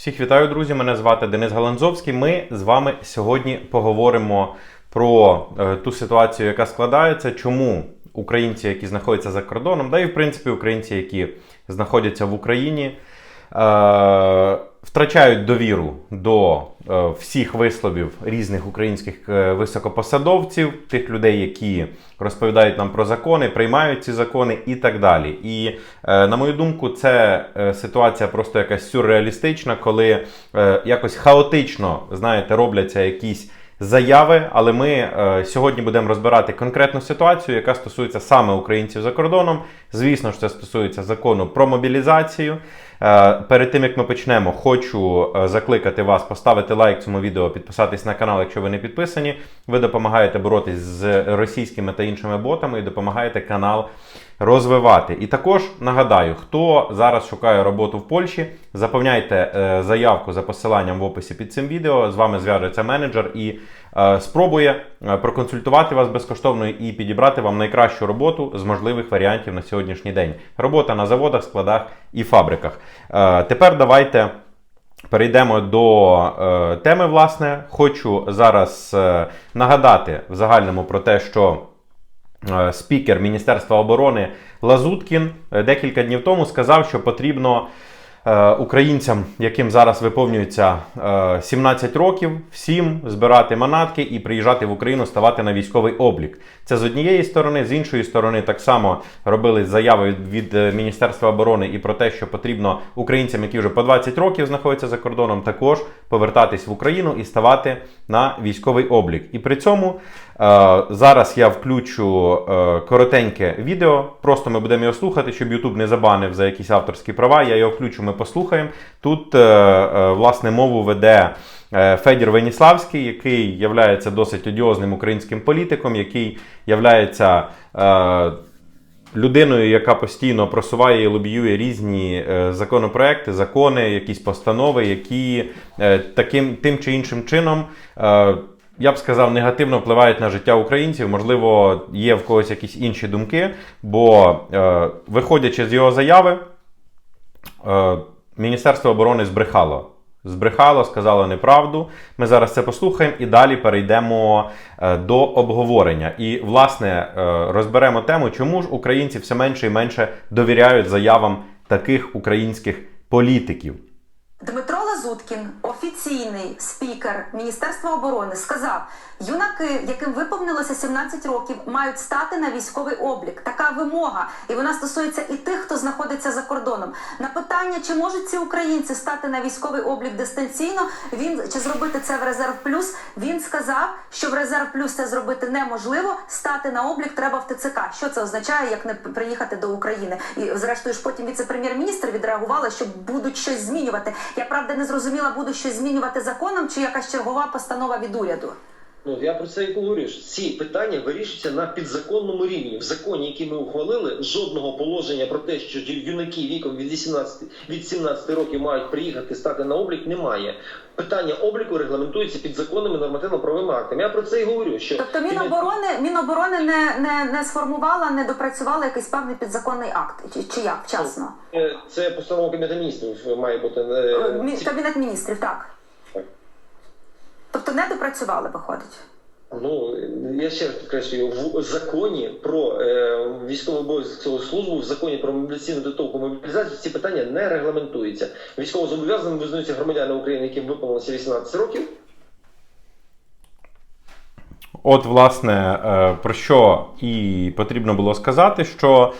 Всіх вітаю, друзі! Мене звати Денис Галанзовський. Ми з вами сьогодні поговоримо про е, ту ситуацію, яка складається, чому українці, які знаходяться за кордоном, да і в принципі українці, які знаходяться в Україні, втрачають довіру до е, всіх висловів різних українських е, високопосадовців, тих людей, які розповідають нам про закони, приймають ці закони і так далі. І е, на мою думку, це е, ситуація просто якась сюрреалістична, коли е, якось хаотично, знаєте, робляться якісь. Заяви, але ми е, сьогодні будемо розбирати конкретну ситуацію, яка стосується саме українців за кордоном. Звісно ж, це стосується закону про мобілізацію. Е, перед тим як ми почнемо, хочу е, закликати вас поставити лайк цьому відео, підписатись на канал, якщо ви не підписані. Ви допомагаєте боротись з російськими та іншими ботами і допомагаєте канал розвивати. І також нагадаю, хто зараз шукає роботу в Польщі, заповняйте е, заявку за посиланням в описі під цим відео. З вами зв'яжеться менеджер і спробує е, проконсультувати вас безкоштовно і підібрати вам найкращу роботу з можливих варіантів на сьогоднішній день. Робота на заводах, складах і фабриках. Е, Тепер давайте. Перейдемо до е, теми. Власне, хочу зараз е, нагадати в загальному про те, що е, спікер Міністерства оборони Лазуткін е, декілька днів тому сказав, що потрібно е, українцям, яким зараз виповнюється е, 17 років, всім збирати манатки і приїжджати в Україну, ставати на військовий облік. Це з однієї сторони, з іншої сторони, так само робили заяви від, е, Міністерства оборони і про те, що потрібно українцям, які вже по 20 років знаходяться за кордоном, також повертатись в Україну і ставати на військовий облік. І при цьому е, зараз я включу е, коротеньке відео. Просто ми будемо його слухати, щоб YouTube не забанив за якісь авторські права. Я його включу, ми послухаємо. Тут, е, е, власне, мову веде. е, Федір Веніславський, який є досить одіозним українським політиком, який являється е, людиною, яка постійно просуває і лобіює різні е, законопроекти, закони, якісь постанови, які е, таким тим чи іншим чином. Я б сказав, негативно впливають на життя українців. Можливо, є в когось якісь інші думки, бо е, виходячи з його заяви, е, Міністерство оборони збрехало. Збрехало, сказало неправду. Ми зараз це послухаємо і далі перейдемо е, до обговорення. І, власне, е, розберемо тему, чому ж українці все менше і менше довіряють заявам таких українських політиків. Дмитро Лазуткін, офіційний спікер Міністерства оборони, сказав: юнаки, яким виповнилося 17 років, мають стати на військовий облік. Така вимога, і вона стосується і тих, хто знаходиться за кордоном. На питання, чи можуть ці українці стати на військовий облік дистанційно, він чи зробити це в резерв плюс. Він сказав, що в резерв плюс це зробити неможливо. Стати на облік треба в ТЦК. Що це означає, як не приїхати до України? І зрештою ж потім віце-прем'єр-міністр відреагувала, що будуть щось змінювати. Я правда не зрозуміла, буде щось змінювати законом, чи якась чергова постанова від уряду. Ну я про це і говорю. що Ці питання вирішуються на підзаконному рівні. В законі, який ми ухвалили, жодного положення про те, що юнаки віком від 18, від 17 років мають приїхати стати на облік, немає. Питання обліку регламентується підзаконними нормативно-правовими актами. Я про це і говорю. Що Тобто Міноборони, Міноборони не, не, не сформувала, не допрацювала якийсь певний підзаконний акт, чи, чи як вчасно? Е, це постанова кабінету міністрів має бути е, Мі- ці- Кабінет міністрів, так. Тобто не допрацювали, виходить. Ну я ще раз підкреслюю, в законі про е, військову обов'язкову службу, в законі про мобілізаційну підготовку мобілізацію ці питання не регламентуються. Військовозобов'язаними визнаються громадяни України, яким виповнилося 18 років. От, власне, е, про що і потрібно було сказати, що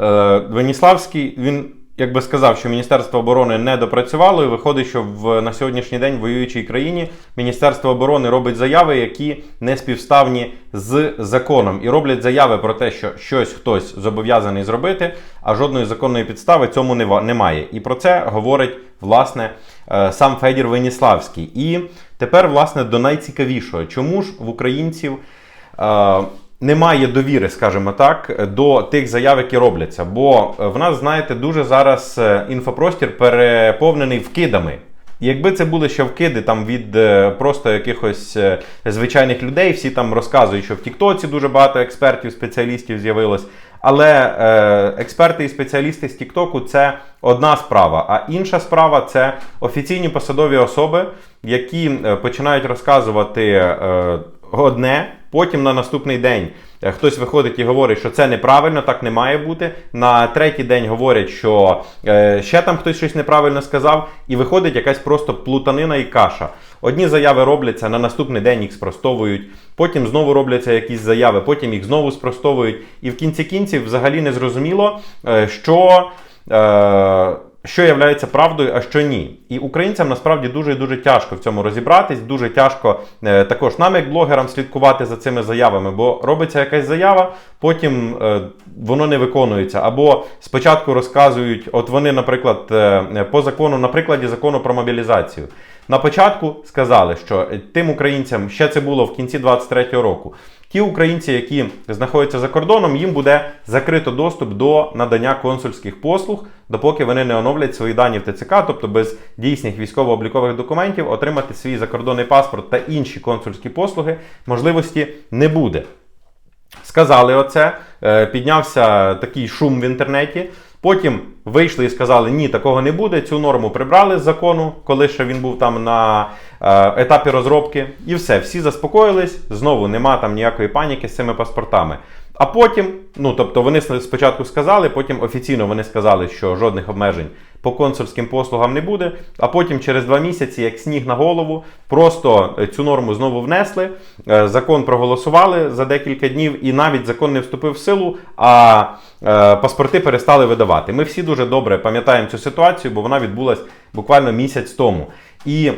е, Веніславський він якби сказав, що Міністерство оборони не допрацювало, і виходить, що в на сьогоднішній день в воюючій країні Міністерство оборони робить заяви, які не співставні з законом, і роблять заяви про те, що щось хтось зобов'язаний зробити, а жодної законної підстави цьому не немає. І про це говорить власне е, сам Федір Веніславський. І тепер, власне, до найцікавішого, чому ж в українців. е, немає довіри, скажімо так, до тих заяв, які робляться. Бо е, в нас, знаєте, дуже зараз е, інфопростір переповнений вкидами. Якби це були ще вкиди там від е, просто якихось звичайних людей, всі там розказують, що в Тіктоці дуже багато експертів, спеціалістів з'явилось. Але експерти і спеціалісти з Тіктоку це одна справа. А інша справа це офіційні посадові особи, які починають розказувати одне, потім на наступний день. е, Хтось виходить і говорить, що це неправильно, так не має бути. На третій день говорять, що е, ще там хтось щось неправильно сказав, і виходить якась просто плутанина і каша. Одні заяви робляться, на наступний день їх спростовують, потім знову робляться якісь заяви, потім їх знову спростовують. І в кінці кінців взагалі не зрозуміло, е, що. Що є правдою, а що ні. І українцям насправді дуже дуже тяжко в цьому розібратись. Дуже тяжко е, також нам, як блогерам, слідкувати за цими заявами, бо робиться якась заява, потім е, воно не виконується. Або спочатку розказують, от вони, наприклад, е, по закону, на прикладі закону про мобілізацію. На початку сказали, що тим українцям ще це було в кінці 23-го року. Ті українці, які знаходяться за кордоном, їм буде закрито доступ до надання консульських послуг, допоки вони не оновлять свої дані в ТЦК, тобто без дійсних військово-облікових документів отримати свій закордонний паспорт та інші консульські послуги можливості не буде. Сказали оце, е, піднявся такий шум в інтернеті. Потім вийшли і сказали, ні, такого не буде. Цю норму прибрали з закону, коли ще він був там на е, етапі розробки. І все, всі заспокоїлись. Знову нема там ніякої паніки з цими паспортами. А потім, ну тобто, вони спочатку сказали, потім офіційно вони сказали, що жодних обмежень по консульським послугам не буде. А потім, через два місяці, як сніг на голову, просто е, цю норму знову внесли. е, Закон проголосували за декілька днів, і навіть закон не вступив в силу, а е, паспорти перестали видавати. Ми всі дуже добре пам'ятаємо цю ситуацію, бо вона відбулась буквально місяць тому. І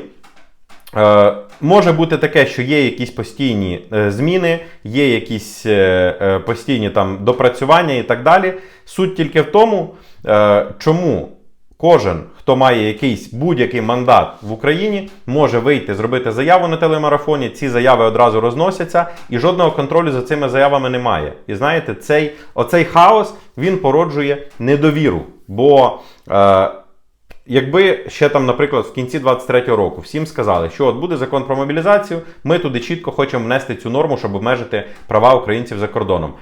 може бути таке, що є якісь постійні е, зміни, є якісь е, е, постійні там допрацювання і так далі. Суть тільки в тому, е, чому кожен, хто має якийсь будь-який мандат в Україні, може вийти, зробити заяву на телемарафоні. Ці заяви одразу розносяться, і жодного контролю за цими заявами немає. І знаєте, цей оцей хаос він породжує недовіру. Бо е, Якби ще там, наприклад, в кінці 23-го року всім сказали, що от буде закон про мобілізацію, ми туди чітко хочемо внести цю норму, щоб обмежити права українців за кордоном.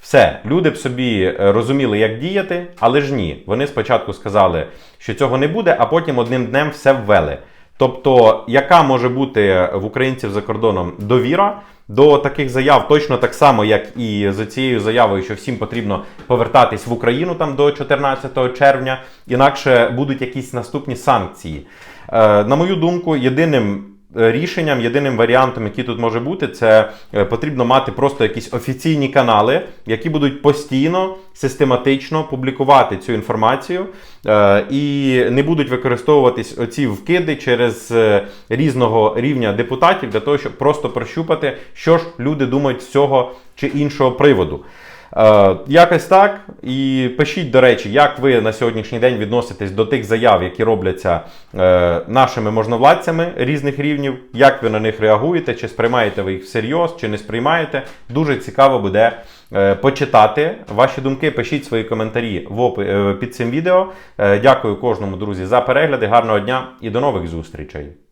Все, люди б собі е, розуміли, як діяти, але ж ні. Вони спочатку сказали, що цього не буде, а потім одним днем все ввели. Тобто, яка може бути в українців за кордоном довіра до таких заяв, точно так само, як і за цією заявою, що всім потрібно повертатись в Україну там до 14 червня, інакше будуть якісь наступні санкції. Е, на мою думку, єдиним рішенням, єдиним варіантом, який тут може бути, це е, потрібно мати просто якісь офіційні канали, які будуть постійно, систематично публікувати цю інформацію е, і не будуть використовуватись оці вкиди через е, різного рівня депутатів для того, щоб просто прощупати, що ж люди думають з цього чи іншого приводу. Е, якось так. І пишіть, до речі, як ви на сьогоднішній день відноситесь до тих заяв, які робляться е, нашими можновладцями різних рівнів, як ви на них реагуєте, чи сприймаєте ви їх всерйоз, чи не сприймаєте. Дуже цікаво буде е, почитати ваші думки. Пишіть свої коментарі під цим відео. Дякую кожному, друзі, за перегляди. Гарного дня і до нових зустрічей!